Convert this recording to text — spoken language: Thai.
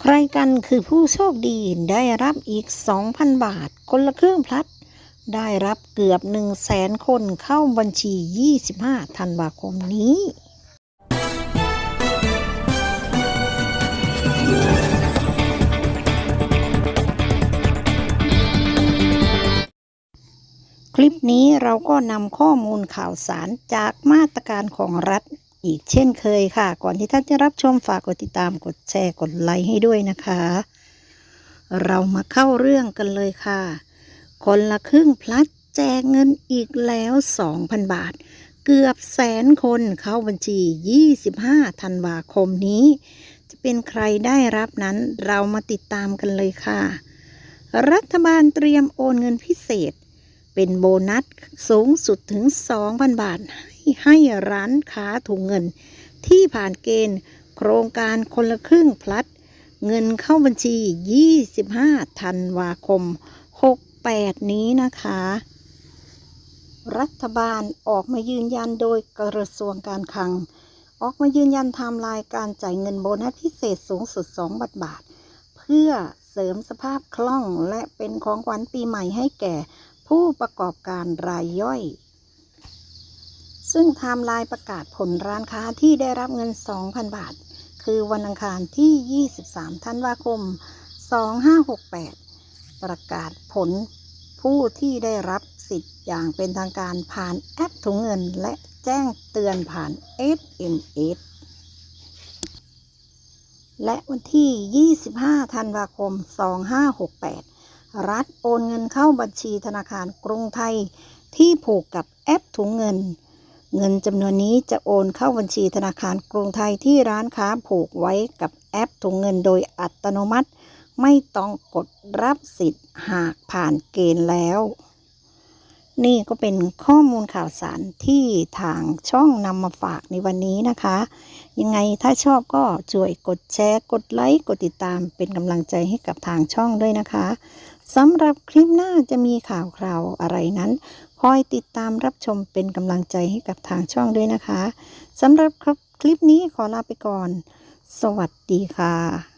ใครกันคือผู้โชคดีได้รับอีก 2,000 บาท คนละครึ่งพลัด ได้รับเกือบ 1 0 0 0 0แสนคนเข้าบัญชี 25 ธันวาคมนี้คลิปนี้เราก็นำข้อมูลข่าวสารจากมาตรการของรัฐ อีกเช่นเคยค่ะ ก่อนที่ท่านจะรับชมฝากกดติดตามกดแชร์กดไลค์ให้ด้วยนะคะ เรามาเข้าเรื่องกันเลยค่ะ คนละครึ่งพลัดแจกเงินอีกแล้ว 2,000 บาท เกือบแสนคนเข้าบัญชี 25 ธันวาคมนี้ จะเป็นใครได้รับนั้นเรามาติดตามกันเลยค่ะ รัฐบาลเตรียมโอนเงินพิเศษ เป็นโบนัสสูงสุดถึง 2,000 บาทใให้ร้านค้าถุงเงิน ที่ผ่านเกณฑ์ โครงการคนละครึ่งพลัด เงินเข้าบัญชี 25 ธันวาคม 68 นี้นะคะ รัฐบาลออกมายืนยันโดยกระทรวงการคลัง ออกมายืนยันไทม์ไลน์การจ่ายเงินโบนัสพิเศษสูงสุด 2 บาทบาท เพื่อเสริมสภาพคล่องและเป็นของขวัญปีใหม่ให้แก่ผู้ประกอบการรายย่อย ซึ่งไทม์ไลน์ประกาศผลร้านค้าที่ได้รับเงิน 2,000 บาท คือวันอังคารที่ 23 ธันวาคม 2568 ประกาศผลผู้ที่ได้รับสิทธิ์อย่างเป็นทางการผ่านแอปถุงเงินและแจ้งเตือนผ่าน SMS และวันที่ 25 ธันวาคม 2568 รัฐโอนเงินเข้าบัญชีธนาคารกรุงไทยที่ผูกกับแอปถุงเงิน เงินจำนวนนี้จะโอนเข้าบัญชีธนาคารกรุงไทยที่ร้านค้าผูกไว้กับแอปถุงเงินโดยอัตโนมัติ ไม่ต้องกดรับสิทธิ์หากผ่านเกณฑ์แล้ว นี่ก็เป็นข้อมูลข่าวสารที่ทางช่องนำมาฝากในวันนี้นะคะ ยังไงถ้าชอบก็ช่วยกดแชร์ กดไลค์ กดติดตามเป็นกำลังใจให้กับทางช่องด้วยนะคะสำหรับคลิปหน้าจะมีข่าวคราวอะไรนั้นคอยติดตามรับชมเป็นกำลังใจให้กับทางช่องด้วยนะคะสำหรับคลิปนี้ขอลาไปก่อน สวัสดีค่ะ